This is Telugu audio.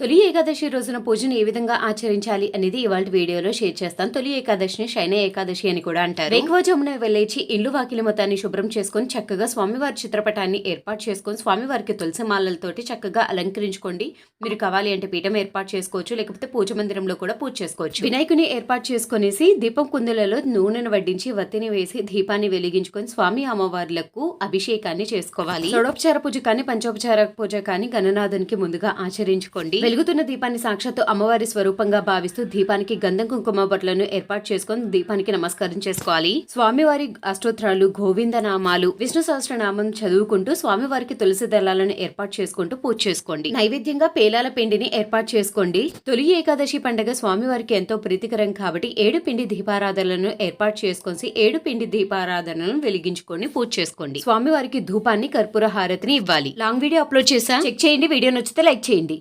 తొలి ఏకాదశి రోజున పూజను ఏ విధంగా ఆచరించాలి అనేది ఇవాళ వీడియోలో షేర్ చేస్తాను తొలి ఏకాదశిని శయన ఏకాదశి అని కూడా అంటారు. రేఖవజమున వెళ్ళేచి ఇల్లు వాకిలి మొత్తాన్ని శుభ్రం చేసుకొని చక్కగా స్వామివారి చిత్రపటాన్ని ఏర్పాటు చేసుకొని స్వామివారికి తులసి మాలలతోటి చక్కగా అలంకరించుకోండి. మీరు కావాలి అంటే పీఠం ఏర్పాటు చేసుకోవచ్చు లేకపోతే పూజ మందిరంలో కూడా పూజ చేసుకోవచ్చు. వినాయకుని ఏర్పాటు చేసుకునేసి దీపం కుందులలో నూనెను వడ్డించి వత్తిని వేసి దీపాన్ని వెలిగించుకొని స్వామి అమ్మవార్లకు అభిషేకాన్ని చేసుకోవాలి. షోడోపచార పూజ కానీ పంచోపచార పూజ కానీ గణనాథునికి ముందుగా ఆచరించుకోండి. వెలుగుతున్న దీపాన్ని సాక్షాత్తు అమ్మవారి స్వరూపంగా భావిస్తూ దీపానికి గంధం కుంకుమ బొట్లను ఏర్పాటు చేసుకొని దీపానికి నమస్కారం చేసుకోవాలి. స్వామివారి అష్టోత్తరాలు గోవింద నామాలు విష్ణు సహస్రనామం చదువుకుంటూ స్వామివారికి తులసి దళాలను ఏర్పాటు చేసుకుంటూ పూజ చేసుకోండి. నైవేద్యంగా పేలాల పిండిని ఏర్పాటు చేసుకోండి. తొలి ఏకాదశి పండుగ స్వామివారికి ఎంతో ప్రీతికరం కాబట్టి ఏడు పిండి దీపారాధనలను ఏర్పాటు చేసుకొని ఏడు పిండి దీపారాధనలను వెలిగించుకొని పూజ చేసుకోండి. స్వామివారికి ధూపాన్ని కర్పూర హారతిని ఇవ్వాలి. లాంగ్ వీడియో అప్లోడ్ చేసా చెక్ చేయండి. వీడియో నచ్చితే లైక్ చేయండి.